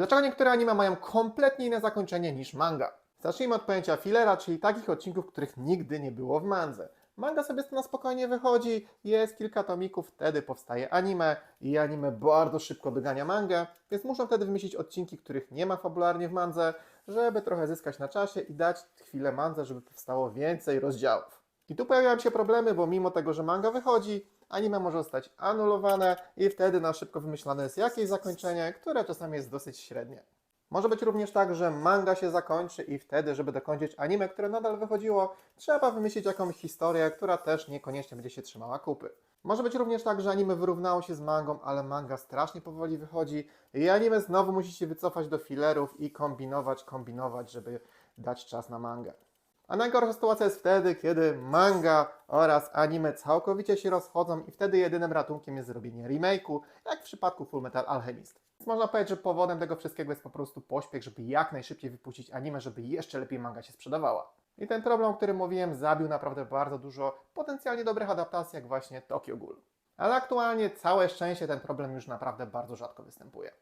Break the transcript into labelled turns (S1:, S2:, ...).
S1: Dlaczego niektóre anime mają kompletnie inne zakończenie niż manga? Zacznijmy od pojęcia fillera, czyli takich odcinków, których nigdy nie było w mandze. Manga sobie na spokojnie wychodzi, jest kilka tomików, wtedy powstaje anime i anime bardzo szybko dogania mangę, więc muszą wtedy wymyślić odcinki, których nie ma fabularnie w mandze, żeby trochę zyskać na czasie i dać chwilę mandze, żeby powstało więcej rozdziałów. I tu pojawiają się problemy, bo mimo tego, że manga wychodzi, anime może zostać anulowane i wtedy na szybko wymyślane jest jakieś zakończenie, które czasami jest dosyć średnie. Może być również tak, że manga się zakończy i wtedy, żeby dokończyć anime, które nadal wychodziło, trzeba wymyślić jakąś historię, która też niekoniecznie będzie się trzymała kupy. Może być również tak, że anime wyrównało się z mangą, ale manga strasznie powoli wychodzi i anime znowu musi się wycofać do filerów i kombinować, kombinować, żeby dać czas na mangę. A najgorsza sytuacja jest wtedy, kiedy manga oraz anime całkowicie się rozchodzą i wtedy jedynym ratunkiem jest zrobienie remake'u, jak w przypadku Full Metal Alchemist. Więc można powiedzieć, że powodem tego wszystkiego jest po prostu pośpiech, żeby jak najszybciej wypuścić anime, żeby jeszcze lepiej manga się sprzedawała. I ten problem, o którym mówiłem, zabił naprawdę bardzo dużo potencjalnie dobrych adaptacji, jak właśnie Tokyo Ghoul. Ale aktualnie całe szczęście ten problem już naprawdę bardzo rzadko występuje.